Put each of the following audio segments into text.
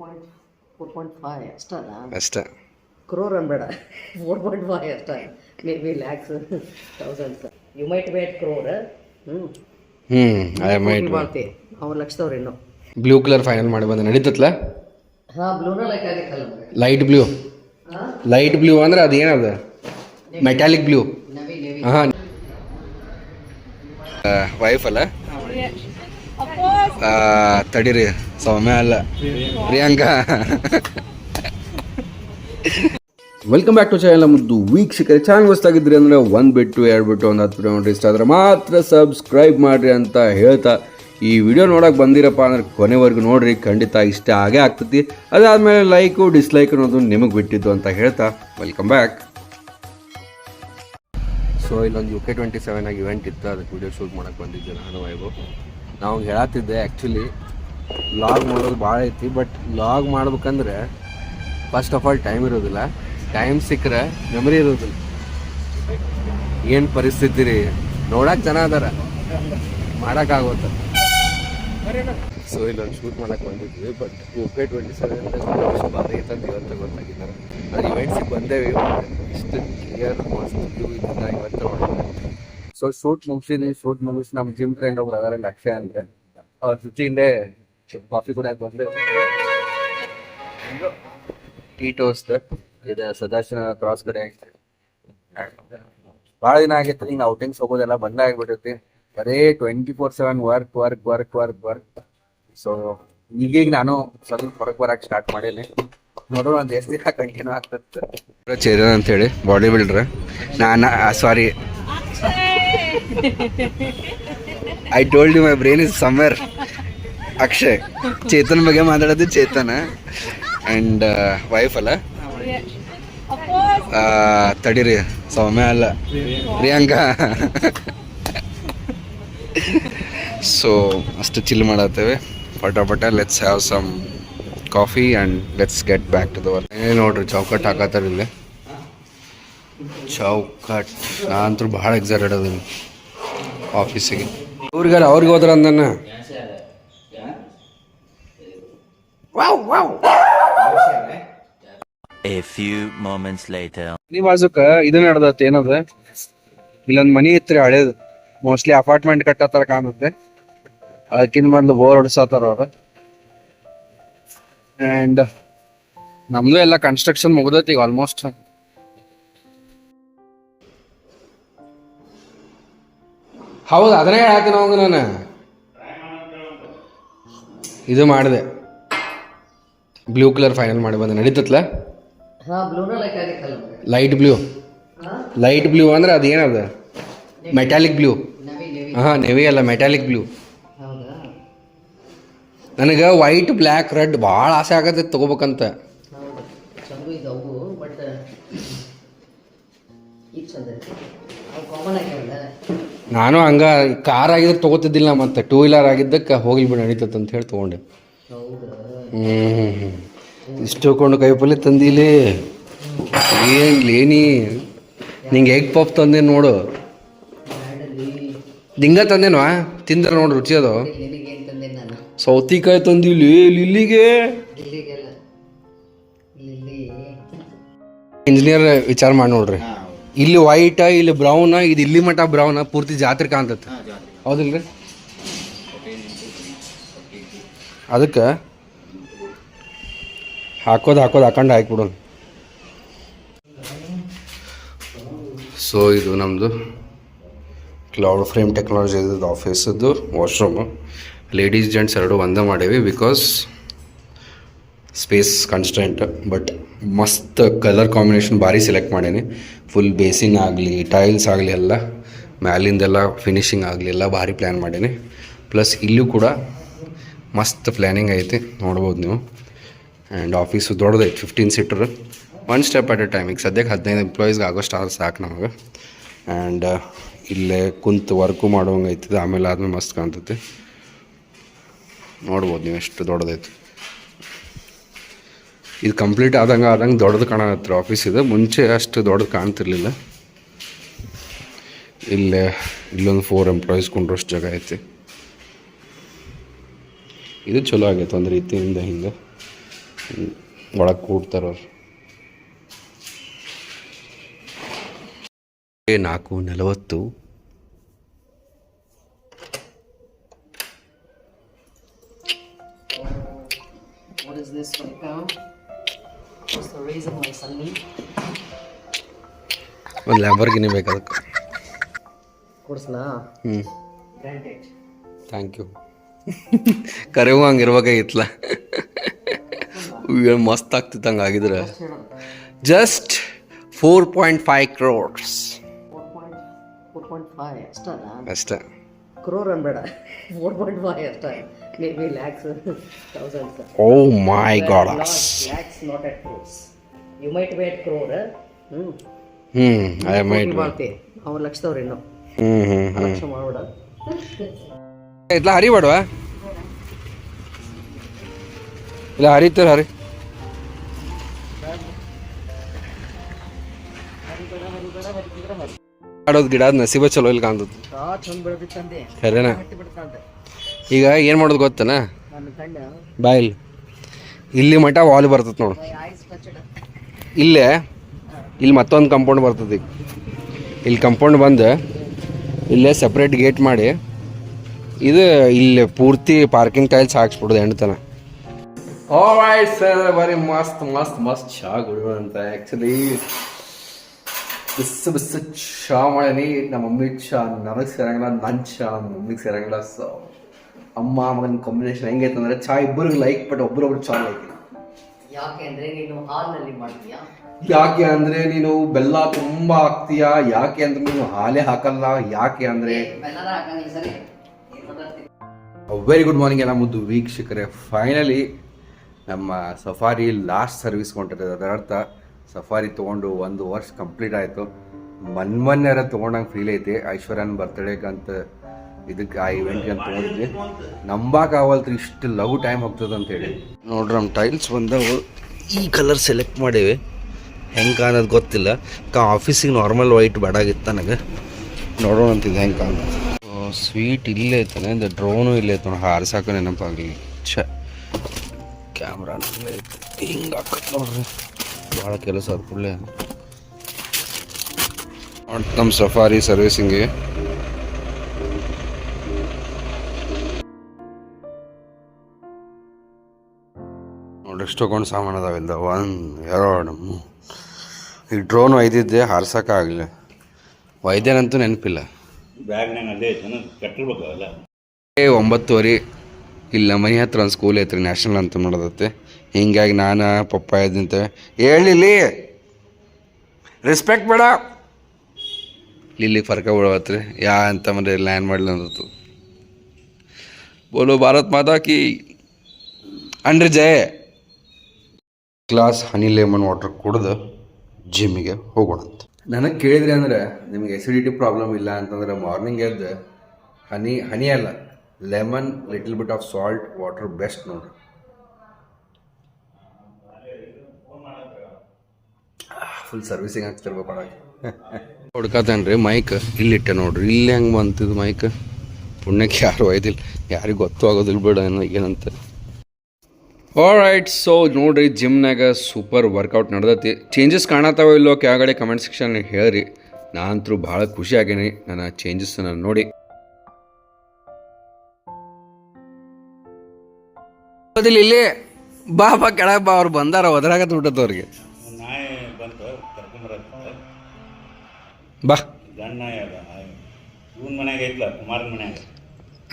Point four point five ಅಷ್ಟಲ್ಲ ಅಷ್ಟೇ. ಕ್ರೋರ್ ಅನ್ಬೇಡ ಫೋರ್ ಪಾಯಿಂಟ್ ಫೈವ್ ಅಷ್ಟೇ. Maybe lakhs thousands you might wait crore ಹ್ಞೂ ಹ್ಞೂ ಐ ಮೈಟ್ ಮಾಡ್ತಿ. ಅವ್ರು ಲಕ್ಷದವ್ರು ಇನ್ನು. ಬ್ಲೂ ಕಲರ್ ಫೈನಲ್ ಮಾಡಿ ಬಂದ. ನಡೀತತ್ಲ? ಹಾಂ ಬ್ಲೂನ ಲೈಕ್ ಆಗೈತಲ್ಲ ಲೈಟ್ ಬ್ಲೂ ಲೈಟ್ ಬ್ಲೂ ಅಂದ್ರೆ ಅದು ಏನದ? ಮೆಟಾಲಿಕ್ ಬ್ಲೂ ಹಾಂ ವೈಫ್ ಅಲ್ಲ? ತಡೀರಿ, ಸೌಮ್ಯ ಅಲ್ಲ. Priyanka. Welcome back to channel ಮುದ್ದು ವೀಕ್ಷಕರೇ. ಚಾನಲ್ ಹೊಸ್ತಾಗಿದ್ರಿ ಅಂದರೆ ಒಂದು ಬಿಟ್ಟು ಎರಡು ಬಿಟ್ಟು ಒಂದು ಹತ್ತು ಬಿಟ್ಟು ನೋಡ್ರಿ ಇಷ್ಟ ಆದರೆ ಮಾತ್ರ ಸಬ್ಸ್ಕ್ರೈಬ್ ಮಾಡಿರಿ ಅಂತ ಹೇಳ್ತಾ ಈ ವಿಡಿಯೋ ನೋಡೋಕೆ ಬಂದಿರಪ್ಪ ಅಂದ್ರೆ ಕೊನೆವರೆಗೂ ನೋಡ್ರಿ. ಖಂಡಿತ ಇಷ್ಟ ಆಗೇ ಆಗ್ತೈತಿ. ಅದಾದಮೇಲೆ ಲೈಕು ಡಿಸ್ಲೈಕ್ ಅನ್ನೋದು ನಿಮಗೆ ಬಿಟ್ಟಿದ್ದು ಅಂತ ಹೇಳ್ತಾ ವೆಲ್ಕಮ್ ಬ್ಯಾಕ್ ಸೊ ಇಲ್ಲೊಂದು ಯು ಕೆ ಟ್ವೆಂಟಿ ಸೆವೆನ್ ಆಗಿ ಇವೆಂಟ್ ಇತ್ತು. ಅದಕ್ಕೆ ವಿಡಿಯೋ ಶೂಟ್ ಮಾಡಕ್ಕೆ ಬಂದಿದ್ದೆ ನಾನು ವೈಭವ್ ನಾವು ಹೇಳತ್ತಿದ್ದೆ ಆ್ಯಕ್ಚುಲಿ ಲಾಗ್ ಮಾಡೋದು ಭಾಳ ಐತಿ ಬಟ್ ಲಾಗ್ ಮಾಡ್ಬೇಕಂದ್ರೆ ಫಸ್ಟ್ ಆಫ್ ಆಲ್ ಟೈಮ್ ಇರೋದಿಲ್ಲ. ಟೈಮ್ ಸಿಕ್ಕರೆ ಮೆಮರಿ ಇರೋದಿಲ್ಲ. ಏನು ಪರಿಸ್ಥಿತಿ ರೀ? ನೋಡಕ್ಕೆ ಜನ ಅದಾರ. ಮಾಡೋಕ್ಕಾಗುತ್ತೆ ಸೊ ಇಲ್ಲೊಂದು ಶೂಟ್ ಮಾಡಕ್ಕೆ ಬಂದಿದ್ವಿ ಬಟ್ ಕೆ ಟ್ವೆಂಟಿ ಸೆವೆನ್ ಭಾರಿ ಐತಂತ ಇವತ್ತು ಗೊತ್ತಾಗಿದ್ದಾರೆ ಅದು ಇವೆಂಟ್ಸಿಗೆ ಬಂದೇವಿ, ಇಷ್ಟು ಕ್ಲಿಯರ್ ಮಸ್ತ್ ಇದನ್ನ ಇವತ್ತು ನೋಡಿದ್ರೆ ಸೊ ಶೂಟ್ ಮುಗಿಸಿದ್ವಿ ಶೂಟ್ ಮುಗಿಸಿ ನಮ್ಮ ಜಿಮ್ ಫ್ರೆಂಡ್ ಒಬ್ರು ಅದಾರೆ ಲಕ್ಷ್ಯ ಅಂತ ಅವ್ರ ಜೊತೆಯಿಂದೆ ಕಾಫಿ ಕೂಡ ಬಂದೆ ಟೀ ಟೋಸ್ಟ್ ಇದು ಸದಾಶಿವ ಕ್ರಾಸ್ ಕಡೆ ಭಾಳ ದಿನ ಆಗೈತೆ ಹಿಂಗೆ ಔಟಿಂಗ್ಸ್ ಹೋಗೋದೆಲ್ಲ ಬಂದ ಆಗ್ಬಿಟ್ಟೈತಿ ಬರೇ twenty four seven work work work work work so ಈಗೀಗ ನಾನು ಸ್ವಲ್ಪ ಹೊರಗೆ ಬರಕ್ಕೆ ಸ್ಟಾರ್ಟ್ ಮಾಡೀನಿ ನೋಡೋಣ ಒಂದು ಎಷ್ಟು ದಿನ ಕಂಟಿನ್ಯೂ ಆಗ್ತದೆ. ಚೇರನ್ ಅಂತ ಹೇಳಿ ಬಾಡಿ ಬಿಲ್ಡ್ರ ನಾನು sorry I told you my brain is somewhere Akshay Chetan ಬಗ್ಗೆ ಮಾತಾಡೋದು ಚೇತನ್ ಆ್ಯಂಡ್ ವೈಫ್ ಅಲ್ಲ? ತಡೀರಿ ಸೌಮ್ಯ ಅಲ್ಲ. ಪ್ರಿಯಾಂಕಾ. ಸೊ ಅಷ್ಟು ಚಿಲ್ ಮಾಡತ್ತೇವೆ. ಪಟ ಪಟ let's have some coffee and let's get back to the work ಏ, ನೋಡ್ರಿ, ಚೌಕಟ್ ಹಾಕತ್ತಾರ ಇಲ್ಲಿ. ಚೌಕಟ್. ನಾನಂತೂ ಭಾಳ ಎಕ್ಸೈಟೆಡ್ ಅದೀನಿ. ಆಫೀಸಿಗೆ ಅವ್ರಿಗಾರ ಅವ್ರಿಗೆ ಹೋದ್ರ ಅಂದನ್ನ A few moments later. ಮನಿ ಬಾಜುಕ ಇದು ನಡ್ದತ್ತೆ ಏನದ? ಇಲ್ಲೊಂದ್ ಮನಿ ಇತ್ರಿ ಹಳೇದು. ಮೋಸ್ಟ್ಲಿ ಅಪಾರ್ಟ್ಮೆಂಟ್ ಕಟ್ಟತ್ತಾರ ಕಾಣುತ್ತೆ. ಅದಕ್ಕಿಂತ ಮೊದ್ಲು ಬೋರ್ ಹೊಡ್ಸತ್ತಾರ ಅವ್ರ. ಅಂಡ್ ನಮ್ದು ಎಲ್ಲ ಕನ್ಸ್ಟ್ರಕ್ಷನ್ ಮುಗ್ದೈತಿ ಈಗ ಆಲ್ಮೋಸ್ಟ್ ಹೌದು ಅದನ್ನೇ ಹೇಳತ್ತೀನಿ ಅವಾಗ ನಾನು. ಇದು ಮಾಡಿದೆ. ಬ್ಲೂ ಕಲರ್ ಫೈನಲ್ ಮಾಡಿ ಬಂದೆ. ನಡೀತತ್ಲ? ಲೈಟ್ ಬ್ಲೂ ಲೈಟ್ ಬ್ಲೂ ಅಂದ್ರೆ ಅದು ಏನದ? ಮೆಟಾಲಿಕ್ ಬ್ಲೂ ಹಾ ನವಿ ಅಲ್ಲ ಮೆಟಾಲಿಕ್ ಬ್ಲೂ ನನಗೆ ವೈಟ್ ಬ್ಲ್ಯಾಕ್ ರೆಡ್ ಭಾಳ ಆಸೆ ಆಗತ್ತೆ ತಗೋಬೇಕಂತ. ಚಂದು ನಾನು ಹಂಗ ಕಾರ್ ಆಗಿದ್ರೆ ತಗೋತಿದ್ದಿಲ್ಲ ಮತ್ತೆ ಟೂ ವೀಲರ್ ಆಗಿದ್ದಕ್ಕೆ ಹೋಗ್ಲಿ ಬಿಡ ನಡೀತದ ಅಂತ ಹೇಳಿ ತೊಗೊಂಡೆ. ಹ್ಞೂ ಇಷ್ಟು ಕೊಂಡು ಕೈಪಲ್ಲಿ ತಂದಿಲಿ. ಏನು ನಿಂಗೆ ಎಗ್ ಪಾಪ್ ತಂದೆ ನೋಡು. ದಿಂಗ ತಂದೇನೋ? ತಿಂದ್ರೆ ನೋಡು ರುಚಿ ಅದು. ಸೌತಿಕಾಯಿ ತಂದಿಲಿ ಲಿಲ್ಲಿಗೆ. ಇಂಜಿನಿಯರ್ ವಿಚಾರ ಮಾಡಿ ನೋಡ್ರಿ. ಇಲ್ಲಿ ವೈಟ್ ಇಲ್ಲಿ ಬ್ರೌನ್ ಇದು ಇಲ್ಲಿ ಮಟ ಬ್ರೌನ್ ಪೂರ್ತಿ ಜಾತ್ರೆ ಕಾಣ್ತೈತೆ. ರೀ ಅದಕ್ಕೆ ಹಾಕೋದು ಹಾಕೋದು ಹಾಕೊಂಡು ಹಾಕ್ಬಿಡೋಣ ಸೊ ಇದು ನಮ್ಮದು ಕ್ಲೌಡ್ ಫ್ರೇಮ್ ಟೆಕ್ನಾಲಜಿ ಆಫೀಸದ್ದು ವಾಶ್ರೂಮು ಲೇಡೀಸ್ ಜೆಂಟ್ಸ್ ಎರಡು ಒಂದೇ ಮಾಡೀವಿ ಬಿಕಾಸ್ ಸ್ಪೇಸ್ ಕನ್ಸ್ಟೆಂಟ್ ಬಟ್ ಮಸ್ತ್ ಕಲರ್ ಕಾಂಬಿನೇಷನ್ ಭಾರಿ ಸೆಲೆಕ್ಟ್ ಮಾಡೀನಿ. ಫುಲ್ ಬೇಸಿನ್ ಆಗಲಿ ಟೈಲ್ಸ್ ಆಗಲಿ ಎಲ್ಲ, ಮ್ಯಾಲಿಂದೆಲ್ಲ ಫಿನಿಶಿಂಗ್ ಆಗಲಿ ಎಲ್ಲ ಭಾರಿ ಪ್ಲ್ಯಾನ್ ಮಾಡೀನಿ. ಪ್ಲಸ್ ಇಲ್ಲೂ ಕೂಡ ಮಸ್ತ್ ಪ್ಲ್ಯಾನಿಂಗ್ ಐತಿ, ನೋಡ್ಬೋದು ನೀವು. And office ದೊಡ್ಡದೈತಿ fifteen seater one step at a time ಈಗ ಸದ್ಯಕ್ಕೆ ಹದಿನೈದು ಎಂಪ್ಲಾಯೀಸ್ಗೆ ಆಗೋಷ್ಟು ಆದ್ರೆ ಸಾಕು ನಮಗೆ. ಆ್ಯಂಡ್ ಇಲ್ಲೇ ಕುಂತು ವರ್ಕು ಮಾಡೋಂಗೆ ಆಮೇಲೆ ಆದ್ಮೇಲೆ ಮಸ್ತ್ ಕಾಣ್ತೈತಿ. ನೋಡ್ಬೋದು ನೀವು ಎಷ್ಟು ದೊಡ್ಡದೈತಿ. ಇದು ಕಂಪ್ಲೀಟ್ ಆದಂಗೆ ಆದಂಗೆ ದೊಡ್ಡದು ಕಾಣತ್ತೆ ಆಫೀಸ್ ಇದು. ಮುಂಚೆ ಅಷ್ಟು ದೊಡ್ಡದು ಕಾಣ್ತಿರ್ಲಿಲ್ಲ. ಇಲ್ಲೇ, ಇಲ್ಲೊಂದು ಫೋರ್ ಎಂಪ್ಲಾಯೀಸ್ ಕುಂಡ್ರಷ್ಟು ಜಾಗ ಐತಿ. ಇದು ಚಲೋ ಆಗೈತೆ ಒಂದು ರೀತಿಯಿಂದ ಹಿಂಗೆ. ಒಳಗೆ ಕೂಡ್ತಾರ ಅವ್ರು. ನಾಲ್ಕು ನಲವತ್ತು. ಒಂದು ಲ್ಯಾಂಬರ್ಗಿನಿ ಬೇಕು ಅದಕ್ಕೆ. ಕೊಡ್ಸ್ನಾ? ಹ್ಞೂ ಥ್ಯಾಂಕ್ ಯು ಕರೆ ಹಂಗೆ ಇರ್ಬೇಕಾಗಿತ್ತಲ್ಲ ಏನು ಮಸ್ತ್ ಆಗ್ತಿತ್ತು ಹಂಗೆ ಆಗಿದ್ರೆ just four point five crores ಅಷ್ಟೇ. ಕ್ರೋರ್ ಅನ್ಬೇಡ. ಫೋರ್ ಪಾಯಿಂಟ್ ಫೈವ್ ಅಷ್ಟೇ. Maybe lakhs thousands oh my god lakhs not at crores you might wait crore ಹ್ಞೂ ಐ ಮೈಟ್ ಅವ್ರು ಲಕ್ಷದವ್ರು ಇನ್ನು ಲಕ್ಷ ಮಾಡ್ಬೇಡ. ಹರಿಬೇಡವಾ? ಇಲ್ಲ ಹರಿತಾರ ಹರಿ. ಆಡೋದು ಗಿಡ ಅದ್ ನಸೀಬ ಚಲೋ ಇಲ್ಲಿ ಕಾಣ್ತದ ಖರೇನಾ ಈಗ ಏನು ಮಾಡೋದು ಗೊತ್ತನ? ಬಾಯಿಲ್ ಇಲ್ಲಿ. ಮಟ ವಾಲ್ ಬರ್ತದೆ ನೋಡು. ಇಲ್ಲೇ ಇಲ್ಲಿ ಮತ್ತೊಂದು ಕಂಪೌಂಡ್ ಬರ್ತದೆ. ಈಗ ಇಲ್ಲಿ ಕಂಪೌಂಡ್ ಬಂದು ಇಲ್ಲೇ ಸಪ್ರೇಟ್ ಗೇಟ್ ಮಾಡಿ ಇದು ಇಲ್ಲಿ ಪೂರ್ತಿ ಪಾರ್ಕಿಂಗ್ ಟೈಲ್ಸ್ ಹಾಕ್ಸ್ಬಿಡೋದು ಎಂಟತನ ಬರಿ ಸರ್ ಬರೀ ಮಸ್ತ್ ಮಸ್ತ್ ಮಸ್ತ್ ಚಹಾ ಅಂತ. ಆ್ಯಕ್ಚುಲಿ ಬಿಸ್ ಚಾ ಚಹಾ ಮಾಡೀನಿ. ನಮ್ಮ ಮಮ್ಮಿ ಚಾ ನನಗೆ ಸೇರಂಗಿಲ್ಲ ನನ್ನ ಚಾ ನಮ್ಮ ಮಮ್ಮಿಗೆ ಸೇರಂಗಿಲ್ಲ. ಸೊ ಅಮ್ಮ ಮಗನ ಕಾಂಬಿನೇಷನ್ ಹೆಂಗೈತೆ ಚಾ ಚಹಾ ಇಬ್ಬರಿಗೆ ಲೈಕ್ ಬಟ್ ಒಬ್ರೊಬ್ರು ಚಾ ಲೈಕ್ ಯಾಕೆ ಅಂದ್ರೆ ನೀನು ಹಾಲ್ನಲ್ಲಿ ಮಾಡ್ತೀಯಾ? ಯಾಕೆ ಅಂದ್ರೆ ನೀನು ಬೆಲ್ಲ ತುಂಬಾ ಹಾಕ್ತೀಯಾ? ಯಾಕೆ ಅಂದ್ರೆ ನೀನು ಹಾಲೆ ಹಾಕಲ್ಲ? ಯಾಕೆ ಅಂದ್ರೆ? ವೆರಿ ಗುಡ್ ಮಾರ್ನಿಂಗ್ ಎಲ್ಲ ಮುದ್ದು ವೀಕ್ಷಕರೇ. ಫೈನಲಿ ನಮ್ಮ ಸಫಾರಿ ಲಾಸ್ಟ್ ಸರ್ವಿಸ್ ಕೊಟ್ಟಿದೆ ಅದರ ಅರ್ಥ ಸಫಾರಿ ತೊಗೊಂಡು ಒಂದು ವರ್ಷ ಕಂಪ್ಲೀಟ್ ಆಯಿತು. ಮನ್ಮನ್ಯರ ತೊಗೊಂಡಂಗೆ ಫೀಲ್ ಐತಿ. ಐಶ್ವರ್ಯನ ಬರ್ತಡೇಗಂತ ಅಂತ ಇದಕ್ಕೆ ಆ ಇವೆಂಟ್ಗೆ ಅಂತ ತೊಗೊಂಡಿದ್ವಿ ನಂಬಾಕ ಆಗವಲ್ತ್ರಿ ಇಷ್ಟು ಲವ್ ಟೈಮ್ ಹೋಗ್ತದೆ ಅಂತ ಹೇಳಿ ನೋಡ್ರಿ ನಮ್ಮ ಟೈಲ್ಸ್ ಬಂದವು. ಈ ಕಲರ್ ಸೆಲೆಕ್ಟ್ ಮಾಡೇವಿ. ಹೆಂಗೆ ಕಾಣೋದು ಗೊತ್ತಿಲ್ಲ. ಕಾ ಆಫೀಸಿಗೆ ನಾರ್ಮಲ್ ವೈಟ್ ಬೇಡಾಗಿತ್ತು ನನಗೆ. ನೋಡೋಣ ಅಂತಿದ್ದು ಹೆಂಗೆ ಕಾಣೋದು ಸ್ವೀಟ್ ಇಲ್ಲೇ ಐತಾನೆ ಇದು ಡ್ರೋನು ಇಲ್ಲೇ ಐತೆ ನೋಡಿ ಹಾರ್ಸಾಕ ನೆನಪಾಗಲಿ. ಛ ಕ್ಯಾಮ್ರಾ ಐತೆ ಹಿಂಗೆ ಹಾಕತ್ ನೋಡ್ರಿ. ಭಾಳ ಕೆಲಸ ಅದು ಕೂಡಲೇ. ನಮ್ಮ ಸಫಾರಿ ಸರ್ವಿಸಿಂಗ್ಗೆ ಎಷ್ಟು ಕೊಂಡು ಸಾಮಾನು ಅದಾವಿಲ್ಲ ಒಂದು ಎರಡು. ಮೂರು ಈಗ ಡ್ರೋನ್ ಒಯ್ದಿದ್ದೆ ಹಾರ್ಸೋಕ್ಕಾಗಲಿಲ್ಲ. ಒಯ್ದೇನಂತೂ ನೆನಪಿಲ್ಲ. ಬ್ಯಾಗ್ನಾಗ ಕಟ್ಟಿರ್ಬೇಕು ಏ ಒಂಬತ್ತುವರೆ ಇಲ್ಲ ಮನೆ ಹತ್ರ ಒಂದು ಸ್ಕೂಲ್ ಐತ್ರಿ ನ್ಯಾಷನಲ್ ಅಂತ ನೋಡೋದತ್ತೆ. ಹಿಂಗಾಗಿ ನಾನು ಪಪ್ಪ ಇದ್ದಂತೆ ಹೇಳಿಲಿ ರೆಸ್ಪೆಕ್ಟ್ ಬೇಡ. ಇಲ್ಲಿ ಫರ್ಕ ಬಿಡವತ್ರಿ ಯಾ ಅಂತ ಮರೆ ಲ್ಯಾಂಡ್ ಮಾಡಲಿ ಅಂದತ್ತು. ಬೋಲೋ ಭಾರತ್ ಮಾತಾ ಕಿ. ಅಂಡ್ರಿ ಜಯ. ಗ್ಲಾಸ್ ಹನಿ ಲೆಮನ್ ವಾಟರ್ ಕುಡ್ದು ಜಿಮ್ಮಿಗೆ ಹೋಗೋಣ ಅಂತ. ನನಗೆ ಕೇಳಿದ್ರಿ ಅಂದ್ರೆ ನಿಮಗೆ ಎಸಿಡಿಟಿ ಪ್ರಾಬ್ಲಮ್ ಇಲ್ಲ ಅಂತಂದ್ರೆ ಮಾರ್ನಿಂಗ್ ಎದ್ದು ಹನಿ ಹನಿ ಅಲ್ಲ lemon little bit of salt water best ನೋಡ್ರಿ. ಫುಲ್ ಸರ್ವಿಸಿಂಗ್ ಹಾಕ್ತಿರ್ಬೇಕು ಒಳಗೆ ರೀ ಮೈಕ್ ಇಲ್ಲಿಟ್ಟೆ ನೋಡ್ರಿ ಇಲ್ಲಿ ಹೆಂಗೆ ಬಂತಿದ್ದು ಮೈಕ್ ಪುಣ್ಯಕ್ಕೆ ಯಾರು ಒಯ್ದಿಲ್ಲ ಯಾರಿಗೂ ಗೊತ್ತು ಆಗೋದಿಲ್ಲ ಬಿಡ ಏನೋ ಏನಂತ. ರೈಟ್ ಸೊ ನೋಡ್ರಿ ಜಿಮ್ನಾಗ ಸೂಪರ್ ವರ್ಕೌಟ್ ನಡೆದೈತಿ. ಚೇಂಜಸ್ ಕಾಣತ್ತಾವ ಇಲ್ಲೋ ಕೆಳಗಡೆ ಕಮೆಂಟ್ ಸೆಕ್ಷನ್ ಹೇಳ್ರಿ. ನಾನಂತರೂ ಭಾಳ ಖುಷಿ ಆಗೇನಿ ನನ್ನ ಚೇಂಜಸ್ನ ನೋಡಿ. ಇಲ್ಲಿ ಇಲ್ಲಿ ಬಾ ಬಾ ಕೆಳಗೆ ಬಾ ಅವ್ರು ಬಂದಾರ ಒದರಾಗತ್ತ ದುಡ್ಡದವ್ರಿಗೆ ಅವ್ರಿಗೆ. ಬಾ. ಇವನ್ ಮನ್ಯಾಗ ಐತ್ಲ ಕುಮಾರನ ಮನೆಯಾಗ.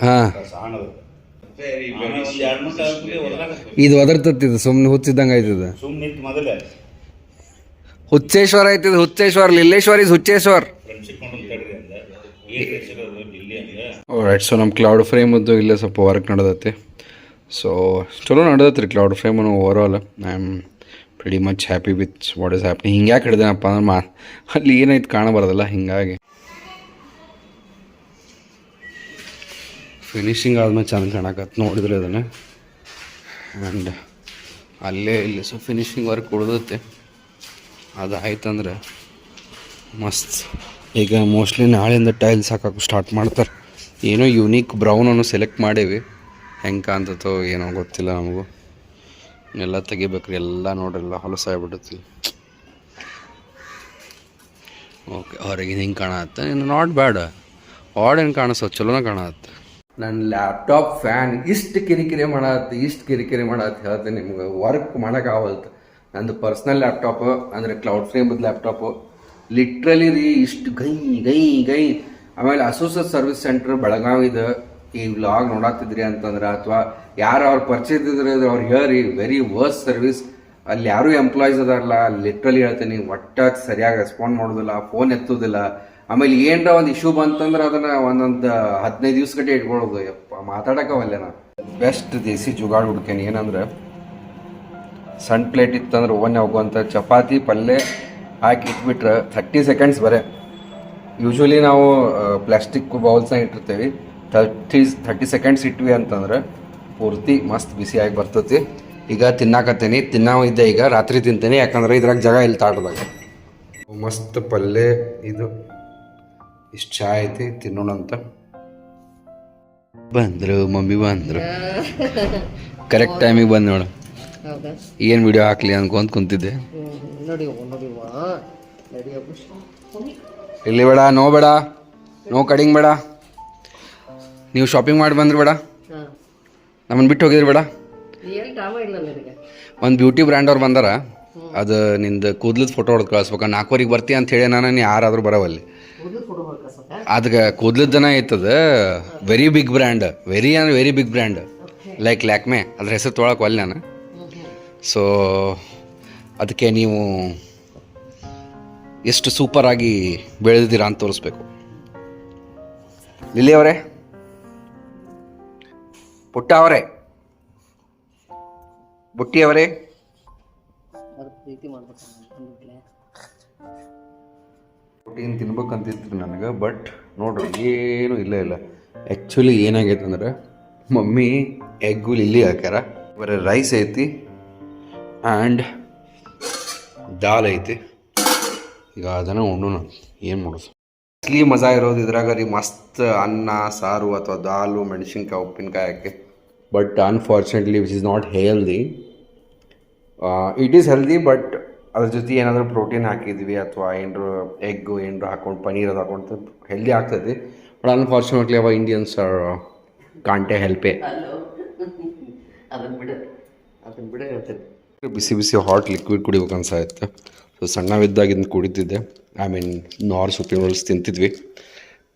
ಹಾಂ. ಸಾಣದು ಇದು ಒದರ್ತತ್ತಿದ್ದು ಸುಮ್ಮನೆ ಹುಚ್ಚಿದ್ದಂಗೆ ಆಯ್ತದ? ಸುಮ್ಮನೆ ನಿಂತು ಮೊದಲೇ. ಹುಚ್ಚೇಶ್ವರ ಆಯ್ತದ Hucheshwar Lilleshwar is Hucheshwar. Right so ನಮ್ಮ ಕ್ಲೌಡ್ ಫ್ರೇಮದ್ದು ಇಲ್ಲೇ ಸ್ವಲ್ಪ ವರ್ಕ್ ನಡೆದತ್ತೆ ಸೊ ಚಲೋ ನಡೆದತ್ತೆ ರೀ cloud ಫ್ರೇಮನು overall I am very much happy with what is happy ಹಿಂಗ್ಯಾಕೆ ಹಿಡ್ದೇನಪ್ಪ ಅಂದ್ರೆ ಮಾ ಅಲ್ಲಿ ಏನಾಯ್ತು ಕಾಣಬಾರ್ದಲ್ಲ ಹಿಂಗಾಗಿ. ಫಿನಿಶಿಂಗ್ ಆದ್ಮೇಲೆ ಚೆಂದ ಕಾಣಕತ್ತೆ ನೋಡಿದ್ರೆ ಅದನ್ನು. ಆ್ಯಂಡ್ ಅಲ್ಲೇ ಇಲ್ಲಿ ಸೊ ಫಿನಿಶಿಂಗ್ ವರ್ಕ್ ಉಳಿದತ್ತೆ ಅದು ಆಯ್ತಂದ್ರೆ ಮಸ್ತ್. ಈಗ ಮೋಸ್ಟ್ಲಿ ನಾಳೆಯಿಂದ ಟೈಲ್ಸ್ ಹಾಕಕ್ಕೆ ಸ್ಟಾರ್ಟ್ ಮಾಡ್ತಾರೆ. ಏನೋ ಯುನೀಕ್ ಬ್ರೌನನ್ನು ಸೆಲೆಕ್ಟ್ ಮಾಡೇವಿ. ಹೆಂಗೆ ಕಾಣ್ತತೋ ಏನೋ ಗೊತ್ತಿಲ್ಲ ನಮಗೂ. ಎಲ್ಲ ತೆಗಿಬೇಕ್ರಿ, ಎಲ್ಲ ನೋಡ್ರಿ, ಎಲ್ಲ ಹೊಲಸಾಗ್ಬಿಟ್ಟೈತಿ ಓಕೆ ಅವ್ರಿಗೆ ಹಿಂಗೆ ಕಾಣತ್ತೆ. ಇನ್ನು ನಾಟ್ ಬ್ಯಾಡ ಆಡ್ ಏನು ಕಾಣಿಸ್ತದೆ ಚಲೋನ ಕಾಣತ್ತೆ. ನನ್ನ ಲ್ಯಾಪ್ಟಾಪ್ ಫ್ಯಾನ್ ಇಷ್ಟು ಕಿರಿಕಿರಿ ಮಾಡತ್ತೆ ಇಷ್ಟು ಕಿರಿಕಿರಿ ಮಾಡತ್ತೆ ಹೇಳ್ತೀನಿ ನಿಮ್ಗೆ. ವರ್ಕ್ ಮಾಡೋಕ್ಕಾಗಲ್ತು ನಂದು ಪರ್ಸ್ನಲ್ ಲ್ಯಾಪ್ಟಾಪು ಅಂದರೆ ಕ್ಲೌಡ್ ಫ್ರೇಮ್ದು ಲ್ಯಾಪ್ಟಾಪು ಲಿಟ್ರಲಿ ರೀ ಇಷ್ಟು ಗೈ ಗೈ ಗೈ. ಆಮೇಲೆ ಅಸೋಸಿಯೇಟ್ ಸರ್ವಿಸ್ ಸೆಂಟರ್ ಬೆಳಗಾವಿದ ಈ ವ್ಲಾಗ್ ನೋಡಾತಿದ್ರಿ ಅಂತಂದ್ರೆ ಅಥವಾ ಯಾರು ಅವ್ರು ಪರಿಚಯದಿದ್ರೆ ಅವ್ರು ಹೇಳ್ರಿ ವೆರಿ ವರ್ಸ್ ಸರ್ವಿಸ್ ಅಲ್ಲಿ ಯಾರು ಎಂಪ್ಲಾಯೀಸ್ ಅದಾರಲ್ಲ ಲಿಟ್ರಲಿ ಹೇಳ್ತೀನಿ, ಒಟ್ಟಾಗಿ ಸರಿಯಾಗಿ ರೆಸ್ಪಾಂಡ್ ಮಾಡೋದಿಲ್ಲ ಫೋನ್ ಎತ್ತೋದಿಲ್ಲ. ಆಮೇಲೆ ಏನರ ಒಂದು ಇಶ್ಯೂ ಬಂತಂದ್ರೆ ಅದನ್ನ ಒಂದೊಂದು ಹದಿನೈದು ದಿವ್ಸ ಗಟ್ಟೆ ಇಟ್ಕೊಳ್ಳೋದು ಯಪ್ಪ ಮಾತಾಡಕ್ಕವಲ್ಲ ನಾ ಬೆಸ್ಟ್ ದೇಸಿ ಜುಗಾಡ್ ಹುಡ್ಕೇನಿ ಏನಂದ್ರೆ ಸಣ್ಣ ಪ್ಲೇಟ್ ಇತ್ತಂದ್ರೆ ಓವನ್ ಹೋಗುವಂಥ ಚಪಾತಿ ಪಲ್ಯ ಹಾಕಿ ಇಟ್ಬಿಟ್ರೆ ಥರ್ಟಿ ಸೆಕೆಂಡ್ಸ್ ಬರೇ. ಯೂಶ್ವಲಿ ನಾವು ಪ್ಲಾಸ್ಟಿಕ್ ಬೌಲ್ಸ್ನಾಗ ಇಟ್ಟಿರ್ತೀವಿ. ಥರ್ಟಿ ಥರ್ಟಿ ಸೆಕೆಂಡ್ಸ್ ಇಟ್ವಿ ಅಂತಂದ್ರೆ ಪೂರ್ತಿ ಮಸ್ತ್ ಬಿಸಿಯಾಗಿ ಬರ್ತೈತಿ. ಈಗ ತಿನ್ನಾಕತ್ತೀನಿ. ತಿನ್ನಾವ ಇದ್ದೆ ಈಗ ರಾತ್ರಿ ತಿಂತೇನೆ. ಯಾಕಂದ್ರೆ ಇದ್ರಾಗ ಜಾಗ ಇಲ್ಲಿ ತಾಟದಾಗ ಮಸ್ತ್ ಪಲ್ಯ ಇದು. ಇಷ್ಟು ಚಾ ಐತಿ ತಿನ್ನೋಣ ಅಂತ ಬಂದ್ರು ಮಮ್ಮಿ ಬಂದ್ರು. ಕರೆಕ್ಟ್ ಟೈಮಿಗೆ ಬಂದು ನೋಡು. ಏನು ವಿಡಿಯೋ ಹಾಕ್ಲಿ ಅನ್ಕೊಂತ ಕುಂತಿದ್ದೆ. ಇಲ್ಲಿ ಬೇಡ ನೋ ಬೇಡ. ನೋ ಕಡಿಂಗ್ ಬೇಡ. ನೀವು ಶಾಪಿಂಗ್ ಮಾಡಿ ಬಂದ್ರಿ ಬೇಡ. ನಮ್ಮನ್ನ ಬಿಟ್ಟು ಹೋಗಿದ್ರಿ ಬೇಡ. ಒಂದು ಬ್ಯೂಟಿ ಬ್ರ್ಯಾಂಡ್ ಅವ್ರು ಬಂದಾರ. ಅದು ನಿಂದು ಕೂದಲದ ಫೋಟೋ ಹೊಡೆದು ಕಳಿಸ್ಬೇಕು. ನಾಲ್ಕುವರೆಗೆ ಬರ್ತೀಯ ಅಂತ ಹೇಳಿ ನಾನು ಯಾರಾದ್ರೂ ಬರವಲ್ಲಿ. ಅದಕ್ಕೆ ಕೂದ್ಲದ್ದನ ಐತದ ವೆರಿ ಬಿಗ್ ಬ್ರ್ಯಾಂಡ್ ವೆರಿ ಅಂದ್ರೆ very big brand like Lakme ಅದ್ರ ಹೆಸರು ತೊಗೊಳಕ್ಕೆ ಒಲ್ಲೆ ನಾನು. ಸೊ ಅದಕ್ಕೆ ನೀವು ಎಷ್ಟು ಸೂಪರಾಗಿ ಬೆಳೆದಿದ್ದೀರಾ ಅಂತ ತೋರಿಸ್ಬೇಕು. ಲಿಲಿ ಅವರೇ? ಪುಟ್ಟ ಅವರೇ? ಬುಟ್ಟಿ ಅವರೇ? ಪ್ರೋಟೀನ್ ತಿನ್ಬೇಕಂತಿತ್ತು ನನಗೆ, ಬಟ್ ನೋಡ್ರಿ, ಏನೂ ಇಲ್ಲ ಇಲ್ಲ. ಆ್ಯಕ್ಚುಲಿ ಏನಾಗೈತೆ ಅಂದ್ರೆ, ಮಮ್ಮಿ ಎಗ್ಗುಲ್ ಇಲ್ಲಿ ಹಾಕ್ಯಾರ. ಬರೀ ರೈಸ್ ಐತಿ ಆ್ಯಂಡ್ ದಾಲ್ ಐತಿ. ಈಗ ಅದನ್ನು ಉಣ್ಣು ಏನು ಮಾಡೋದು? ಅಸ್ಲಿ ಮಜಾ ಇರೋದು ಇದ್ರಾಗ ರೀ, ಮಸ್ತ್ ಅನ್ನ, ಸಾರು ಅಥವಾ ದಾಲು, ಮೆಣಸಿನ್ಕಾಯಿ, ಉಪ್ಪಿನಕಾಯಿ ಹಾಕಿ. But unfortunately which is not healthy it is healthy but ಅದ್ರ ಜೊತೆ ಏನಾದರೂ ಪ್ರೋಟೀನ್ ಹಾಕಿದ್ವಿ ಅಥವಾ ಏನಾರು ಎಗ್ಗು ಏನರು ಹಾಕೊಂಡು ಪನೀರ್ ಅದು ಹಾಕೊಂಡು ಹೆಲ್ದಿ ಆಗ್ತೈತಿ ಬಟ್ ಅನ್ಫಾರ್ಚುನೇಟ್ಲಿ ಅವ ಇಂಡಿಯನ್ಸ್ ಆರ್ ಕಾಂಟೆ ಹೆಲ್ಪೇ ಬಿಸಿ ಬಿಸಿ ಹಾಟ್ ಲಿಕ್ವಿಡ್ ಕುಡಿಬೇಕು ಅನ್ಸಾಯ್ತು. ಸೊ ಸಣ್ಣವಿದ್ದಾಗ ಇದನ್ನು ಕುಡಿತಿದ್ದೆ. I mean nor soupy noodles ತಿಂತಿದ್ವಿ.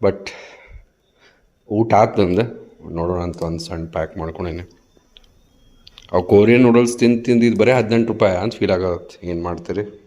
ಬಟ್ ಊಟ ಆತಂದು ನೋಡೋಣ ಅಂತ ಒಂದು ಸಣ್ಣ ಪ್ಯಾಕ್ ಮಾಡ್ಕೊಂಡೇನೆ. ಅವು ಕೋರಿಯನ್ ನೂಡಲ್ಸ್ ತಿಂದು ತಿಂದಿದ್ದು ಬರೀ ಹದಿನೆಂಟು ರೂಪಾಯಿ ಅಂತ ಫೀಲ್ ಆಗತ್ತೆ. ಏನು ಮಾಡ್ತೀರಿ?